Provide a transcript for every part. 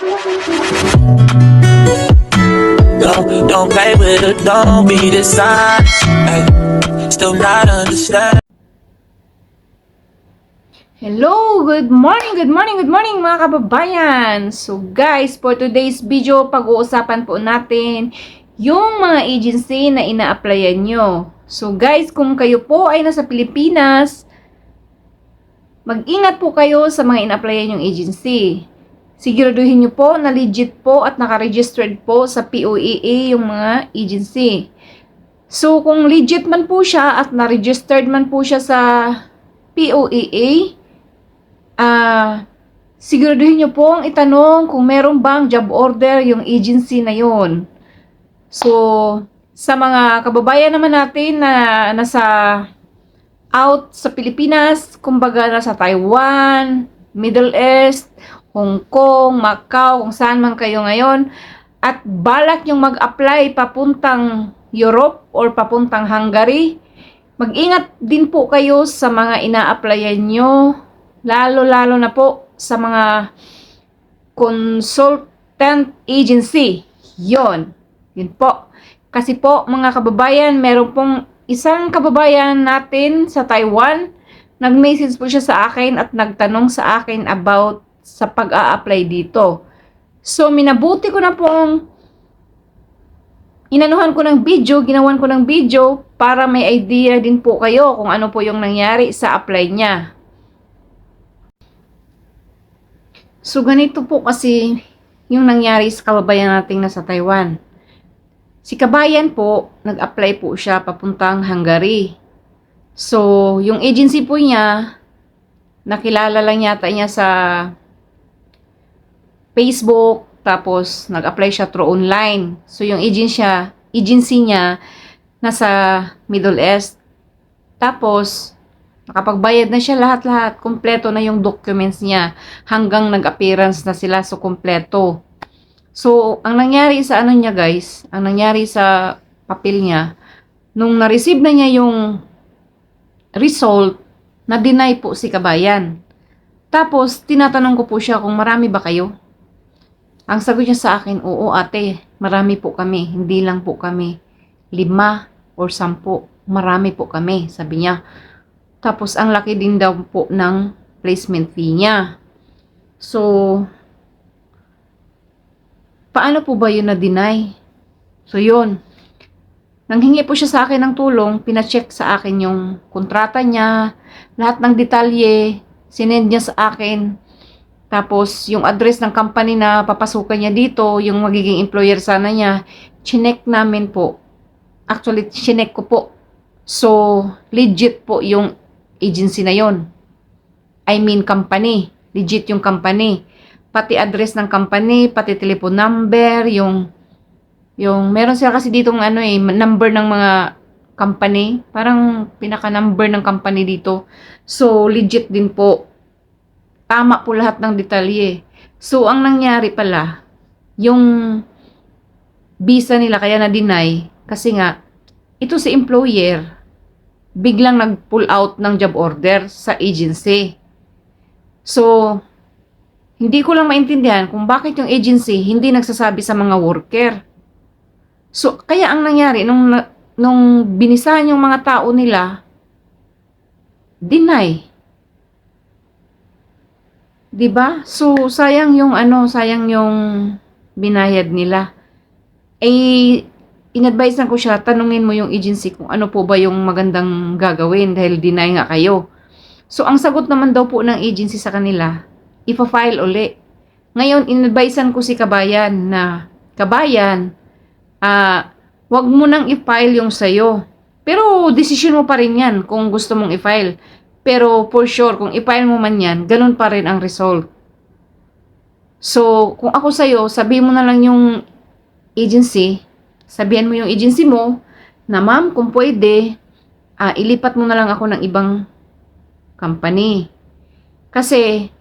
Don't, don't play with it, don't be dishonest. Ay, still not understand. Hello! Good morning, good morning, good morning mga kababayan! So guys, for today's video, pag-uusapan po natin yung mga agency na ina-applyan nyo. So guys, kung kayo po ay nasa Pilipinas, mag-ingat po kayo sa mga ina-applyan yung agency. Siguraduhin nyo po na legit po at nakaregistered po sa POEA yung mga agency. So kung legit man po siya at na-registered man po siya sa POEA, ah, siguraduhin nyo pong itanong kung meron bang job order yung agency na yon. So, sa mga kababayan naman natin na nasa out sa Pilipinas, kumbaga nasa Taiwan, Middle East, Hong Kong, Macau, kung saan man kayo ngayon, at balak yung mag-apply papuntang Europe or papuntang Hungary, mag-ingat din po kayo sa mga ina-applyan nyo, lalo-lalo na po sa mga consultant agency. Yon. Yun po. Kasi po, mga kababayan, meron pong isang kababayan natin sa Taiwan, nag-message po siya sa akin at nagtanong sa akin about sa pag-a-apply dito. So, minabuti ko na pong inanuhan ko ng video, ginawan ko ng video para may idea din po kayo kung ano po yung nangyari sa apply niya. So, ganito po kasi yung nangyari sa kababayan nating nasa Taiwan. Si kabayan po, nag-apply po siya papuntang Hungary. So, yung agency po niya, nakilala lang yata niya sa Facebook, tapos nag-apply siya through online. So, yung agency, agency niya, nasa Middle East. Tapos, nakapagbayad na siya lahat-lahat. Kompleto na yung documents niya. Hanggang nag-appearance na sila. So, kompleto. So, ang nangyari sa ano niya guys, ang nangyari sa papel niya, nung na-receive na niya yung result, na-deny po si kabayan. Tapos, tinatanong ko po siya kung marami ba kayo? Ang sagot niya sa akin, oo ate, marami po kami, hindi lang po kami. Lima or sampu, marami po kami, sabi niya. Tapos, ang laki din daw po ng placement fee niya. So, paano po ba yun na-deny? So, yun. Nanghingi po siya sa akin ng tulong, pina-check sa akin yung kontrata niya, lahat ng detalye, sinend niya sa akin. Tapos, yung address ng company na papasukan niya dito, yung magiging employer sana niya, chinek namin po. Actually, chinek ko po. So, legit po yung agency na yon. I mean, company. Legit yung company. Pati address ng company, pati telephone number, yung yung meron sila kasi ditong ano eh, number ng mga company, parang pinaka-number ng company dito. So, legit din po. Tama po lahat ng detalye. So, ang nangyari pala, yung visa nila kaya na-deny, kasi nga, ito si employer, biglang nag-pull out ng job order sa agency. So, hindi ko lang maintindihan kung bakit yung agency hindi nagsasabi sa mga worker. So, kaya ang nangyari, nung, nung binisahan yung mga tao nila, deny. 'Di ba? So, sayang yung ano, sayang yung binayad nila. Eh, inadvise ko siya, tanungin mo yung agency kung ano po ba yung magandang gagawin dahil deny nga kayo. So, ang sagot naman daw po ng agency sa kanila, ipa-file uli. Ngayon, inadvisean ko si Kabayan na, Kabayan, ah, wag mo nang i-file yung sayo. Pero, decision mo pa rin yan kung gusto mong i-file. Pero, for sure, kung i-file mo man yan, ganun pa rin ang result. So, kung ako sa'yo, sabihin mo na lang yung agency, sabihan mo yung agency mo, na ma'am, kung pwede, ah, ilipat mo na lang ako ng ibang company. Kasi,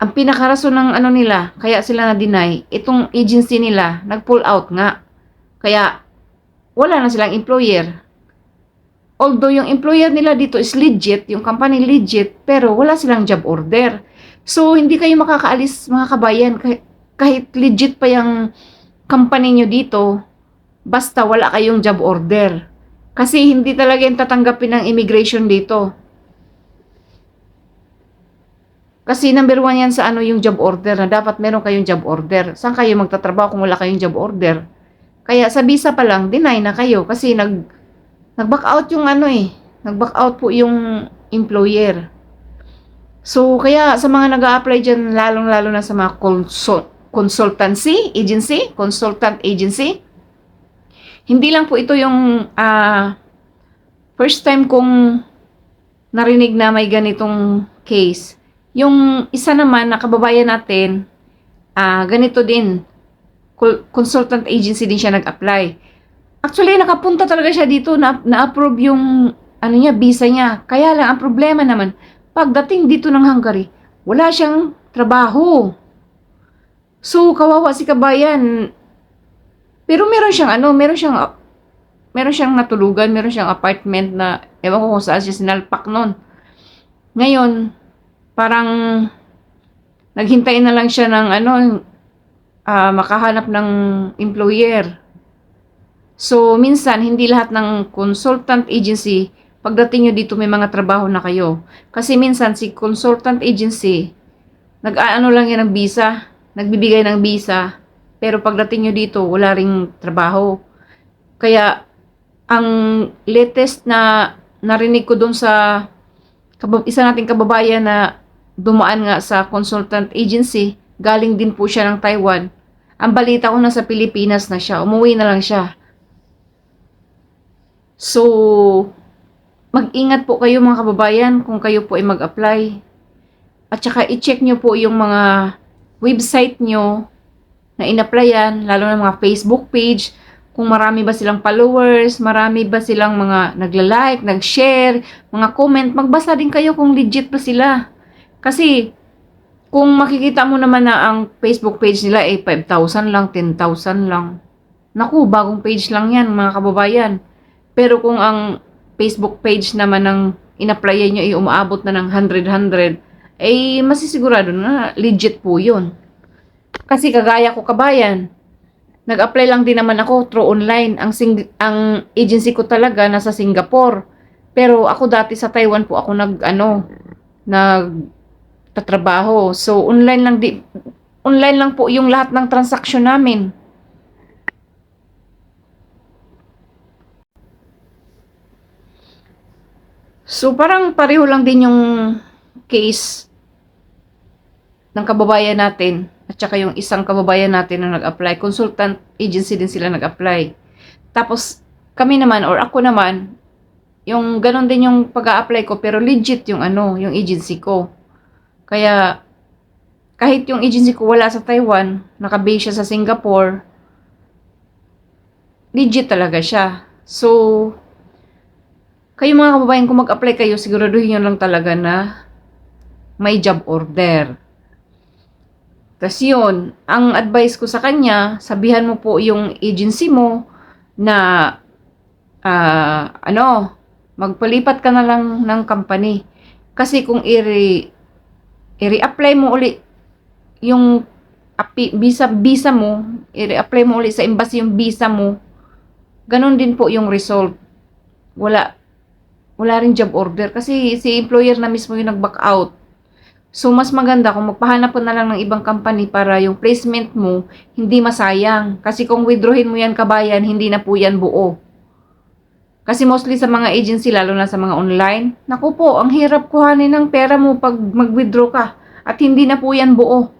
ang pinakarason ng ano nila, kaya sila na-deny, itong agency nila, nag-pull out nga. Kaya, wala na silang employer. Although yung employer nila dito is legit, yung company legit, pero wala silang job order. So, hindi kayo makakaalis mga kabayan. Kahit legit pa yung company nyo dito, basta wala kayong job order. Kasi hindi talaga yung tatanggapin ng immigration dito. Kasi number one yan sa ano yung job order na dapat meron kayong job order. Saan kayo magtatrabaho kung wala kayong job order? Kaya sa visa pa lang, deny na kayo kasi nag nag-back out yung ano eh. Nag-back out po yung employer. So, kaya sa mga nag apply dyan, lalong-lalo na sa mga consult consultancy agency, consultant agency, hindi lang po ito yung ah, first time kong narinig na may ganitong case. Yung isa naman na kababayan natin, ah, ganito din, consultant agency din siya nag-apply. Actually, nakapunta talaga siya dito na na-approve yung ano niya, visa niya. Kaya lang, ang problema naman, pagdating dito ng Hungary, wala siyang trabaho. So, kawawa si kabayan. Pero meron siyang ano, meron siyang meron siyang natulugan, meron siyang apartment na ewan ko kung saan siya sinalpak noon. Ngayon, parang naghintay na lang siya ng ano, ah, makahanap ng employer. So, minsan, hindi lahat ng consultant agency, pagdating nyo dito may mga trabaho na kayo. Kasi minsan, si consultant agency, nag-ano lang yan ng visa, nagbibigay ng visa, pero pagdating nyo dito, wala ring trabaho. Kaya, ang latest na narinig ko doon sa isa nating kababayan na dumaan nga sa consultant agency, galing din po siya ng Taiwan. Ang balita ko nasa Pilipinas na siya, umuwi na lang siya. So, mag-ingat po kayo mga kababayan kung kayo po ay mag-apply. At saka i-check nyo po yung mga website nyo na in-applyan, lalo na mga Facebook page, kung marami ba silang followers, marami ba silang mga nagla-like, nag-share, mga comment, magbasa din kayo kung legit ba sila. Kasi, kung makikita mo naman na ang Facebook page nila ay 5,000 lang, 10,000 lang. Naku, bagong page lang yan, mga kababayan. Pero kung ang Facebook page naman ng in-applyan nyo ay umaabot na ng 100-100, ay masisigurado na legit po yun. Kasi kagaya ko kabayan, nag-apply lang din naman ako through online. Ang, sing- ang agency ko talaga nasa Singapore. Pero ako dati sa Taiwan po ako nag, ano, nag tatrabaho. So, online lang di, online lang po yung lahat ng transaksyon namin. So, parang pareho lang din yung case ng kababayan natin at saka yung isang kababayan natin na nag-apply. Consultant agency din sila nag-apply. Tapos, kami naman or ako naman, yung ganon din yung pag-a-apply ko pero legit yung ano, yung agency ko. Kaya, kahit yung agency ko wala sa Taiwan, nakabase siya sa Singapore, legit talaga siya. So, kayo mga kababayan, kung mag-apply kayo, siguraduhin nyo lang talaga na may job order. Tapos yun, ang advice ko sa kanya, sabihan mo po yung agency mo na ah, ano, magpalipat ka na lang ng company. Kasi kung i- i-reapply mo uli yung visa, visa mo, i-reapply mo uli sa embassy yung visa mo, ganun din po yung result. Wala, wala rin job order kasi si employer na mismo yung nag-back out. So, mas maganda kung magpahanap ka na lang ng ibang company para yung placement mo hindi masayang. Kasi kung withdrawin mo yan kabayan, hindi na po yan buo. Kasi mostly sa mga agency, lalo na sa mga online, naku po, ang hirap kuhanin ng pera mo pag mag-withdraw ka. At hindi na po yan buo.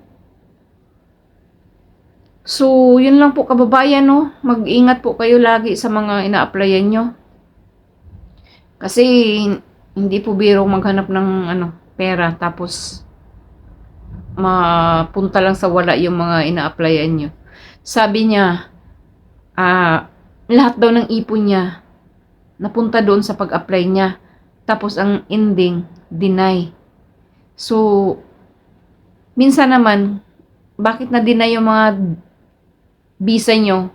So, yun lang po kababayan, no? Mag-ingat po kayo lagi sa mga ina-applyan nyo. Kasi, hindi po biro maghanap ng ano, pera tapos mapunta lang sa wala yung mga ina-applyan nyo. Sabi niya, ah, lahat daw ng ipon niya napunta doon sa pag-apply niya. Tapos ang ending, deny. So, minsan naman, bakit na-deny yung mga visa nyo?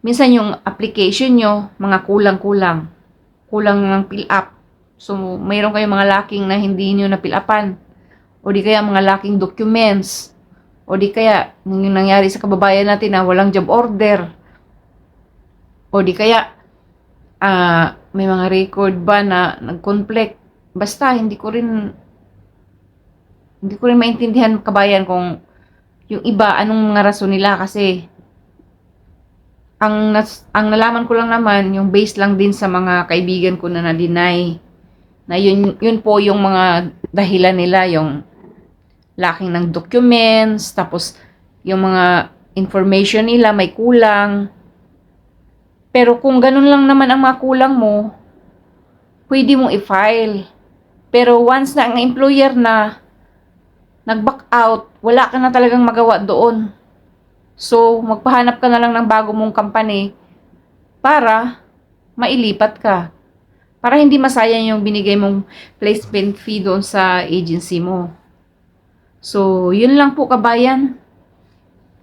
Minsan yung application nyo, mga kulang-kulang. Kulang ng fill up. So, mayroon kayong mga lacking na hindi nyo na fill upan. O di kaya mga lacking documents. O di kaya, yung nangyari sa kababayan natin na walang job order. O di kaya, ah, may mga record ba na nag-conflict. Basta, hindi ko rin, hindi ko rin maintindihan kabayan kung yung iba, anong mga rason nila kasi ang, nas, ang nalaman ko lang naman, yung base lang din sa mga kaibigan ko na na-deny. Na yun, yun po yung mga dahilan nila, yung lacking ng documents, tapos yung mga information nila may kulang. Pero kung ganun lang naman ang mga kulang mo, pwede mong i-file. Pero once na ang employer na nag-back out, wala ka na talagang magawa doon. So, magpahanap ka na lang ng bago mong company para mailipat ka. Para hindi masayang yung binigay mong placement fee doon sa agency mo. So, yun lang po kabayan.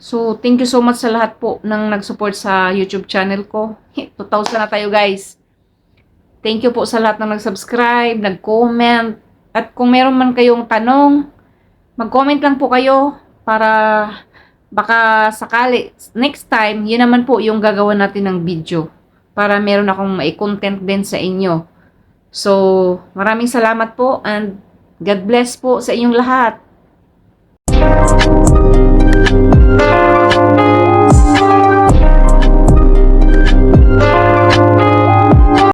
So, thank you so much sa lahat po ng nag-support sa YouTube channel ko. 2,000 na tayo guys. Thank you po sa lahat ng nag-subscribe, nag-comment. At kung meron man kayong tanong, mag-comment lang po kayo para baka sakali next time, yun naman po yung gagawa natin ng video para meron akong mai-content din sa inyo. So, maraming salamat po and God bless po sa inyong lahat.